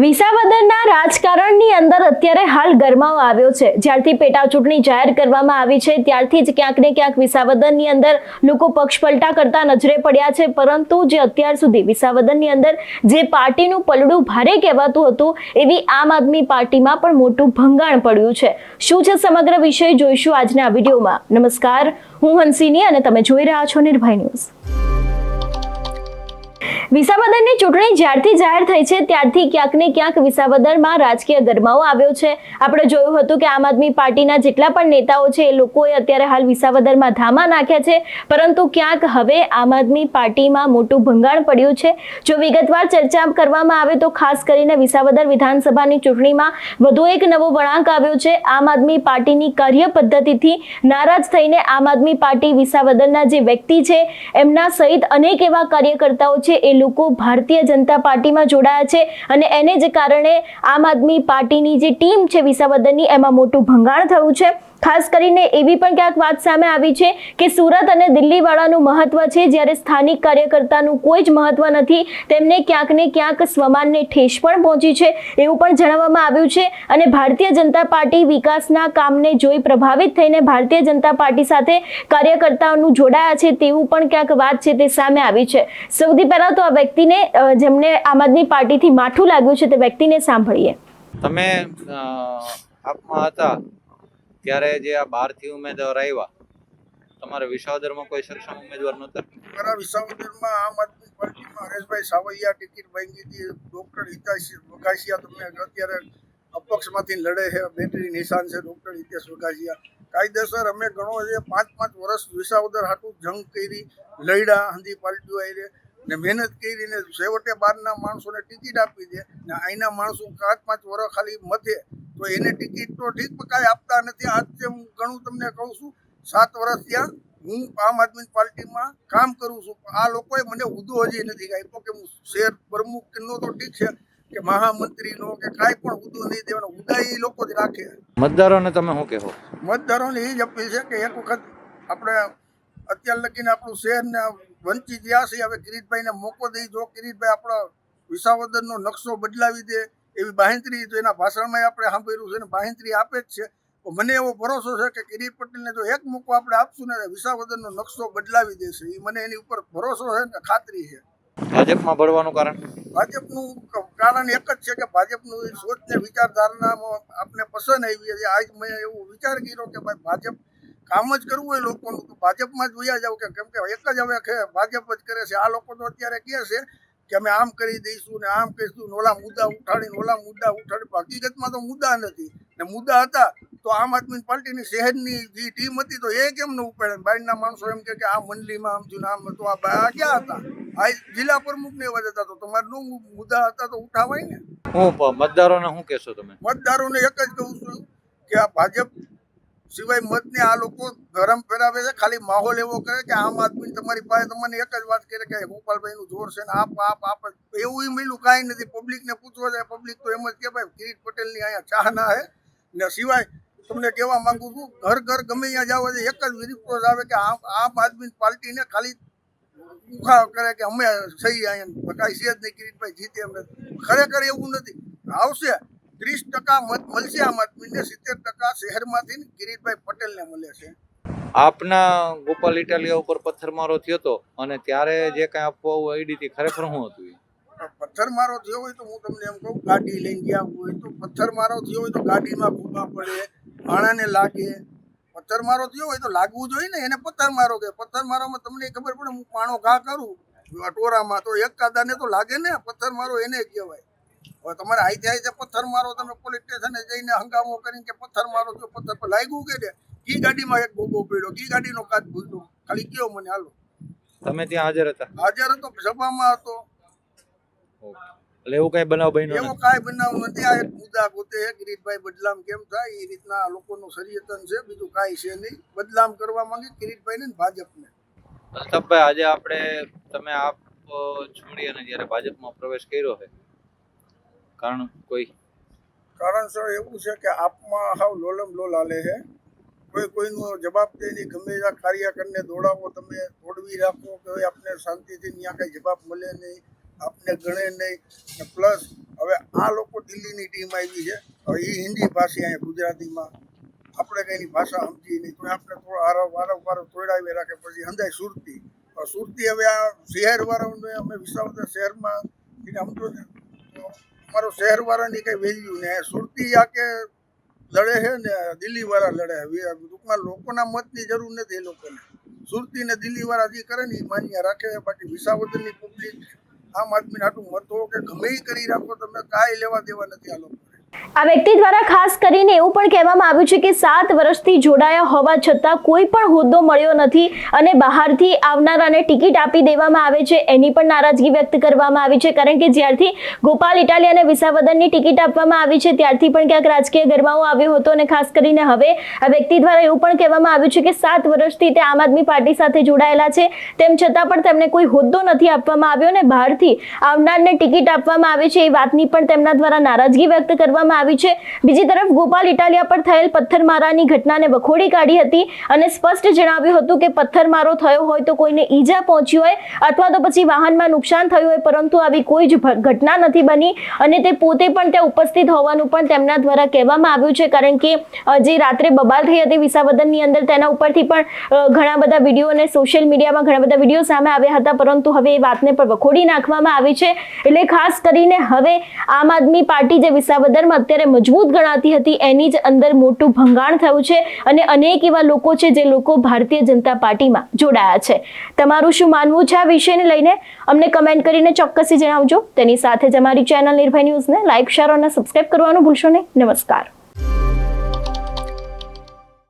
વિસાવદરના રાજકારણની અંદર અત્યારે હાલ ગરમાવો આવ્યો છે. જ્યારથી પેટા ચૂંટણી જાહેર કરવામાં આવી છે, ત્યારથી જ ક્યાંક ને ક્યાંક વિસાવદનની અંદર લોકો પક્ષ પલટા કરતા નજરે પડ્યા છે. પરંતુ જે અત્યાર સુધી વિસાવદનની અંદર જે પાર્ટીનું પલડું ભારે કહેવાતું હતું, એવી આમ આદમી પાર્ટીમાં પણ મોટું ભંગાણ પડ્યું છે. શું છે સમગ્ર વિષય જોઈશું આજના વિડીયોમાં. નમસ્કાર, હું હંસિની અને તમે જોઈ રહ્યા છો નિર્ભય ન્યૂઝ. વિસાવદરની ચૂંટણી જ્યારથી જાહેર થઈ છે, ત્યારથી ક્યાંક ને ક્યાંક વિસાવદરમાં રાજકીય ગરમાવો આવ્યો છે. આપણે જોયું હતું કે આમ આદમી પાર્ટીના જેટલા પણ નેતાઓ છે, એ લોકોએ અત્યારે હાલ વિસાવદરમાં ધામા નાખ્યા છે. પરંતુ ક્યાંક હવે આમ આદમી પાર્ટીમાં મોટું ભંગાણ પડ્યું છે. જો વિગતવાર ચર્ચા કરવામાં આવે તો ખાસ કરીને વિસાવદર વિધાનસભાની ચૂંટણીમાં વધુ એક નવો વળાંક આવ્યો છે. આમ આદમી પાર્ટીની કાર્ય પદ્ધતિથી નારાજ થઈને આમ આદમી પાર્ટી વિસાવદરના જે વ્યક્તિ છે, એમના સહિત અનેક એવા કાર્યકર્તાઓ છે, એ લોકો ભારતીય જનતા પાર્ટીમાં જોડાયા છે અને એને જ કારણે આમ આદમી પાર્ટીની જે ટીમ છે વિસાવદનની, એમાં મોટું ભંગાણ થયું છે. ખાસ કરીને એવી પણ ક્યાંક વાત સામે આવી છે કે સુરત અને દિલ્હીવાળાનું મહત્વ છે. જ્યારે સ્થાનિક કાર્યકર્તાનું કોઈ જ મહત્વ નથી, તેમને ક્યાંક ને ક્યાંક સ્વમાનને ઠેસ પણ પહોંચી છે એવું પણ જણાવવામાં આવ્યું છે. અને ભારતીય જનતા પાર્ટી વિકાસના કામને જોઈ પ્રભાવિત થઈને ભારતીય જનતા પાર્ટી સાથે કાર્યકર્તાઓનું જોડાયા છે તેવું પણ ક્યાંક વાત છે તે સામે આવી છે. સૌથી પહેલાં તો આ વ્યક્તિને જેમને આમ આદમી પાર્ટીથી માઠું લાગ્યું છે તે વ્યક્તિને સાંભળીએ. તમે આપમાં હતા. ત્યારે જે આ બહારથી ઉમેદવાર આવ્યા, તમારે વિસાવદરમાં કોઈ સક્ષમ ઉમેદવાર નહોતા? મારા વિસાવદરમાં આમ આદમી પાર્ટીમાં હરેશભાઈ સાવૈયા, ટિકિટ માંગી હતી. ડૉક્ટર હિતાશ, વઘાસિયા તમને અત્યારે અપક્ષમાંથી લડે છે. બેટરી નિશાન છે, ડોક્ટર હિતેશ વઘાસિયા. કાયદેસર અમે ઘણો છે પાંચ પાંચ વર્ષ વિસાવદર હાટું જંગ કરી, લડ્યા, હંધી પાર્ટીઓ આવી ને મહેનત કરીને છેવટે બહારના માણસોને ટિકિટ આપી દે. ને અહીંના માણસો પાંચ પાંચ વર્ષ ખાલી મથે. તો એને ટિકિટ તો ઠીક પણ કાંઈ આપતા નથી. આજે હું ઘણું તમને કહું છું સાત વર્ષ ત્યાં હું આમ આદમી પાર્ટીમાં કામ કરું છું. આ લોકોએ મને હુદ્દો હજી નથી આપ્યો કે હું શેર પ્રમુખ કે તો ઠીક છે કે મહામંત્રીનો કે કાંઈ પણ હુદ્દો નહીં દેવાનો. હુદ્દા એ લોકો જ રાખે. મતદારોને તમે શું કહો? મતદારોને એ જ અપીલ છે કે એક વખત આપણે અત્યાર લગીને આપણું શહેરને વંચિત ગયા છે હવે કિરીટભાઈને મોકો દઈ જો કિરીટભાઈ આપણો વિસાવદરનો નકશો બદલાવી દે એવી બાહેંત્રી તો એના ભાષણમાં આપણે સાંભળ્યું છે ને બાહેંત્રી આપે જ છે. મને એવો ભરોસો છે કે કિરીટ પટેલને જો એક મોકો આપણે આપશું ને વિસાવદનનો નકશો બદલાવી દેશે. એ મને એની ઉપર ભરોસો છે ને ખાતરી છે. ભાજપમાં ભળવાનું કારણ? ભાજપનું કારણ એક જ છે કે ભાજપનું એ સોચ ને વિચારધારણામાં આપને પસંદ આવી છે આજ મેં એવું વિચાર કર્યો કે ભાઈ ભાજપ કામ જ કરવું હોય લોકોનું તો ભાજપમાં જ જોયા જાવ. કે કેમ કે એક જ હવે ભાજપ જ કરે છે. આ લોકો તો અત્યારે કહે છે કે અમે આમ કરી દઈશું ને આમ કરીશું ને ઓલા મુદ્દા ઉઠાડીને ઓલા મુદ્દા ઉઠાડી હકીકતમાં તો મુદ્દા નથી. ને મુદ્દા હતા તો આમ આદમી પાર્ટીની શહેરની જે ટીમ હતી તો એ કેમ ન ઉપાડે? બહારના માણસો એમ કે આ મંડલીમાં આમ થયું આમ હતું. આ ભાઈ આ ક્યાં હતા? આ જિલ્લા પ્રમુખ ને એવા હતા. તો તમારે નો મુદ્દા હતા તો ઉઠાવાય ને. હું મતદારોને શું કહેશો તમે? મતદારોને એક જ કહું છું કે આ ભાજપ સિવાય મતને આ લોકો ગરમ ફેરાવે છે, ખાલી માહોલ એવો કરે કે આમ આદમી તમારી પાસે તમને એક જ વાત કરે કે ગોપાલભાઈનું જોર છે ને આપ આપ આપ એવું મળ્યું, કાંઈ નથી. પબ્લિકને પૂછવા જાય, પબ્લિક તો એમ જ કે ભાઈ, કિરીટ પટેલની અહીંયા ચાહના હે. ને સિવાય તમને કહેવા માંગુ છું, ઘર ઘર ગમે ત્યાં જાવ એટલે એક જ વિરિપોઝ આવે કે આમ આમ આદમી પાર્ટીને ખાલી ઉખા કરે કે અમે સહી અહીંયા કાંઈ છે જ નહીં કિરીટભાઈ, જીતે એમ ખરેખર એવું નથી. આવશે. ત્રીસ ટકા મત મળશે આમ આદમીને સિત્તેર ટકા શહેરમાંથી કિરીટભાઈ પટેલને મળે છે. આપના ગોપાલ ઇટાલિયા ઉપર પથ્થરમારો થયો હતો અને ત્યારે જે કાંઈ અફવાઓ અડી હતી ખરેખર શું હતું? પથ્થરમારો થયો હોય તો હું તમને એમ કહું ગાડી લઈને ગયા હોય તો પથ્થરમારો થયો હોય તો ગાડીમાં ભૂકા પડે માણાને લાગે. પથ્થરમારો થયો હોય તો લાગવું જોઈએ ને એને પથ્થરમારો કે પથ્થરમારોમાં તમને ખબર પડે હું પાણો ઘા કરું ટોરામાં તો એક કાદાને તો લાગે ને પથ્થરમારો એને કહેવાય. હવે તમારે આઈ જાય છે પથ્થરમારો તમે પોલીસ સ્ટેશને જઈને હંગામો કરીને કે પથ્થરમારો જો પથ્થર પર લાગ્યું કે કી ગાડીમાં એક ભોગો પડ્યો કી ગાડીનો કાચ ભૂલતો ખાલી કયો મને હાલો. તમે ત્યાં હાજર હતા? હાજર હતો સભામાં હતો. એટલે એવું કઈ બનાવ બન્યો એવો કઈ બનાવ નથી. આ એક મુદ્દા પોતે એક કિરીટભાઈ બદલામ કેમ થાય? એ રીતના લોકોનું સરિયતન છે બીજું કાંઈ છે નહીં. બદલામ કરવા માંગે કિરીટભાઈ ને ભાજપને. અલ્તાફભાઈ આજે આપણે તમે આપ છોડી અને જ્યારે ભાજપમાં પ્રવેશ કર્યો છે કારણ કોઈ? કારણસર એવું છે કે આપમાં હાવ લોલમ લોલ હાલે છે. કોઈ કોઈનો જવાબ દે નહીં, ગમે એવા કાર્યકરને દોડાવો, તમે દોડવી રાખો કે આપને શાંતિથી ત્યાં કંઈ જવાબ મળે નહીં, આપને ગણે નહીં. પ્લસ હવે આ લોકો દિલ્હીની ટીમ આવી છે. હવે એ હિન્દી ભાષી અહીંયા ગુજરાતીમાં. આપણે કંઈની ભાષા સમજી નહીં. તો આપણે થોડો આરવ વારવ વારવ તોડાવી રાખે, પછી હંધાય સુરતી. સુરતી હવે આ શહેર વાળાઓને અમે વિસાવદર શહેરમાં, એને સમજો તો અમારો શહેર વાળાની કઈ વેલ્યુ ને સુરતી આ કે લડે છે ને દિલ્હી વાળા લડે. છે ટૂંકમાં લોકોના મતની જરૂર નથી એ લોકોને. સુરતી ને દિલ્હી વાળા જે કરે ને એ માન્ય રાખે. બાકી વિસાવદરની પબ્લિક આમ આદમીને આટલું મતો કે ગમે કરી રાખો, તમે કાંઈ લેવા દેવા નથી આ લોકો આ વ્યક્તિ દ્વારા ખાસ કરીને એવું પણ કહેવામાં આવ્યું છે કે સાત વર્ષથી જોડાયા હોવા છતાં કોઈ પણ હોદ્દો મળ્યો નથી અને બહારથી આવનારાને ટિકિટ આપી દેવામાં આવે છે. એની પણ નારાજગી વ્યક્ત કરવામાં આવી છે કારણ કે જ્યારથી ગોપાલ ઇટાલિયાને વિસાવદનની ટિકિટ આપવામાં આવી છે ત્યારથી પણ ક્યાંક રાજકીય ગરમાવો આવ્યો હતો અને ખાસ કરીને હવે આ વ્યક્તિ દ્વારા એવું પણ કહેવામાં આવ્યું છે કે સાત વર્ષથી તે આમ આદમી પાર્ટી સાથે જોડાયેલા છે. તેમ છતાં પણ તેમને કોઈ હોદ્દો નથી આપવામાં આવ્યો અને બહારથી આવનારને ટિકિટ આપવામાં આવે છે એ વાતની પણ તેમના દ્વારા નારાજગી વ્યક્ત કરવામાં આવી છે. બીજી તરફ ગોપાલ ઇટાલિયા પર થયેલ પથ્થરમારાની ઘટનાને વખોડી કાઢી હતી અને સ્પષ્ટ જણાવ્યું હતું કે પથ્થરમારો થયો હોય તો કોઈને ઈજા પહોંચી હોય અથવા તો પછી વાહનમાં નુકસાન થયું હોય, પરંતુ આવી કોઈ જ ઘટના નથી બની અને તે પોતે પણ ત્યાં ઉપસ્થિત હોવાનું પણ તેમના દ્વારા કહેવામાં આવ્યું છે. કારણ કે જે રાત્રે બબાલ થઈ હતી વિસાવદનની અંદર, તેના ઉપરથી પણ ઘણા બધા વીડિયો અને સોશિયલ મીડિયામાં ઘણા બધા વીડિયો સામે આવ્યા હતા, પરંતુ હવે એ વાતને પણ વખોડી નાખવામાં આવી છે. એટલે ખાસ કરીને હવે આમ આદમી પાર્ટી જે વિસાવદરમાં અત્યારે મજબૂત ગણાતી હતી. એની જ અંદર મોટું ભંગાણ થયું છે અને અનેક એવા લોકો છે જે લોકો ભારતીય જનતા પાર્ટીમાં જોડાયા છે. તમારું શું માનવું છે આ વિષયને લઈને? અમને કમેન્ટ કરીને ચોક્કસથી જણાવજો. તેની સાથે જ અમારી ચેનલ નિર્ભય ન્યૂઝને લાઇક શેર અને સબસ્ક્રાઇબ કરવાનું ભૂલશો નહીં. નમસ્કાર.